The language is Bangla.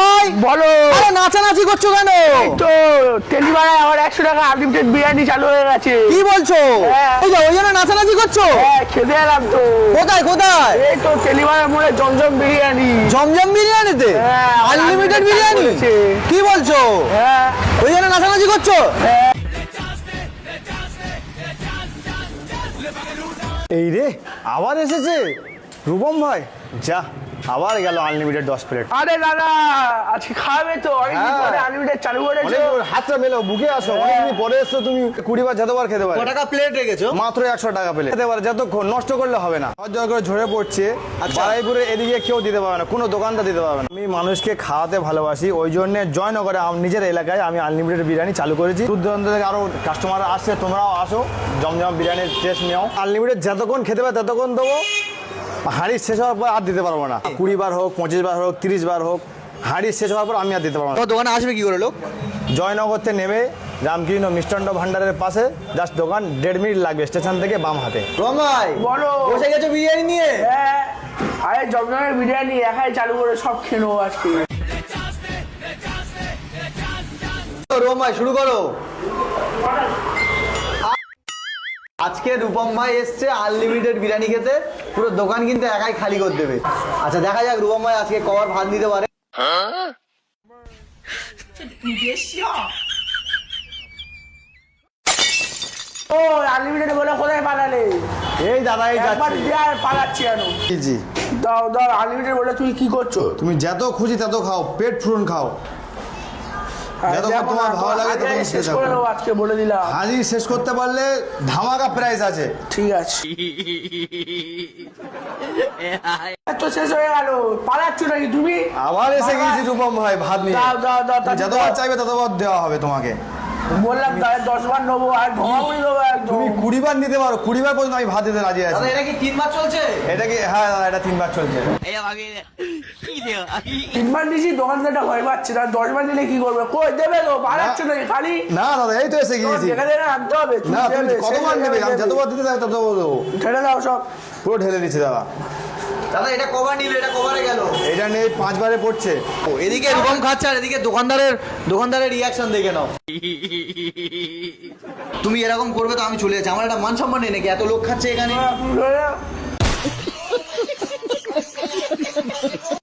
ভাই বলো। আরে নাচানাচি করছ কেন? তো একশো টাকা আনলিমিটেড বিরিয়ানি চালু হয়ে গেছে। কি বলছো? হ্যাঁ। ওই যে ওই জন্য নাচানাচি করছ? হ্যাঁ খেতে এলাম তো। কোথায় কোথায়? এই তো তেলিবাড়ার মোড়ে জমজম বিরিয়ানি। জমজম বিরিয়ানিতে? হ্যাঁ, আনলিমিটেড বিরিয়ানি। কি বলছো? হ্যাঁ। ওই জন্য নাচানাচি করছ? এই রে আবার এসেছে। রূপম ভাই যা। আবার গেল আনলিমিটেড দশ প্লেট আরে দাদা আজকে খাবে তো অনেকদিন হ্যাঁ। পরে আনলিমিটেড চালু করেছ। হাতটা মেলো বুকে আসো অনেকদিন পরে এসছো তুমি কুড়ি বার যতবার খেতে পারো। টাকা প্লেট রেখেছো? মাত্র একশো টাকা পেলে খেতে পারে যতক্ষণ নষ্ট করলে হবে না। আমার করে ঝরে পড়ছে আর বারাইপুরে এদিকে কেউ দিতে পারবে না কোনো দোকানটা দিতে পারবে না। আমি মানুষকে খাওয়াতে ভালোবাসি ওই জন্য জয়নগরে আম- নিজের এলাকায় আমি আনলিমিটেড বিরিয়ানি চালু করেছি। দূর দূরান্ত থেকে আরও কাস্টমার আসছে তোমরাও আসো জমজম বিরিয়ানির টেস্ট নেও। আনলিমিটেড যতক্ষণ খেতে পারে ততক্ষণ দেবো। হাঁড়ি শেষ হওয়ার পর আর দিতে পারব না। কুড়ি বার হোক পঁচিশ বার হোক তিরিশ বার হোক হাঁড়ি শেষ হওয়ার পর আমি আর দিতে পারব না। দোকানে আসবে কি করে লোক? জয়নগর থেকে নেমে রামকৃষ্ণ মিষ্টান্ন ভান্ডারের পাশে জাস্ট দোকান দেড় মিনিট লাগবে স্টেশন থেকে বাম হাতে। রূপম ভাই বলো। বসে গেছো বিরিয়ানি নিয়ে? হ্যাঁ। আরে জমজমের বিরিয়ানি একাই চালু করে সব খেয়ে নেব আজকে। রূপম ভাই শুরু করো। আজকে রূপম ভাই এসছে আনলিমিটেড বিরিয়ানি খেতে। পুরো দোকান কিন্তু একাই খালি করে দেবে। আচ্ছা দেখা যাক রূপম ভাই আজকে কবার ভাত দিতে পারে। ও আনলিমিটেড বলে কোথায় পালালে? এই দাদা এই একবার যাচ্ছি দিয়ে আর পালাচ্ছি কেন? জি, দাও দাও আনলিমিটেড বলে তুমি কি করছ? তুমি যত খুশি তত খাও পেট ফুরন খাও। যতক্ষণ তোমার ভালো লাগে ততক্ষণ শেষ করে থাকো। আজকে বলে দিলাম। হাজি শেষ করতে পারলে ধামাকা প্রাইস আছে। ঠিক আছে। এত শেষ হয়ে গেল। পালাচ্ছ নাকি তুমি? আবার এসে গিয়েছি রূপম ভাই ভাত নিয়ে। দাও দাও দাও যতবার চাইবে ততবার দেওয়া হবে তোমাকে। বললাম তাহলে দশ বার নেব আর ঘুমাবুড়ি দেবো একদম। কুড়ি বার নিতে পারো কুড়ি বার পর্যন্ত আমি ভাত দিতে রাজি আছি। এটা কি তিন মাস চলছে? এটা কি হ্যাঁ দাদা এটা তিনবার চলছে। তিনবার দোকানদারটা ভয় পাচ্ছে না। দশ বার দিলে কি করবে? কই দেবে তো? পালাচ্ছ নাকি? খালি? না দাদা এই তো এসে গিয়েছি। আনতে হবে না তুমি কতবার নেবে? আমি যতবার দিতে থাকো ততবার দেবো। ঠেলে দাও সব। পুরো ঢেলে দিচ্ছি দাদা। দাদা এটা কবার নিলে? এটা কবারে গেল? নেই পাঁচবারে পড়ছে। ও এদিকে এরকম খাচ্ছে আর এদিকে দোকানদারের দোকানদারের রিয়াকশন দেখে নাও। তুমি এরকম করবে তো আমি চলে যাচ্ছি। আমার একটা মান সম্মান নেই নাকি? এত লোক খাচ্ছে এখানে।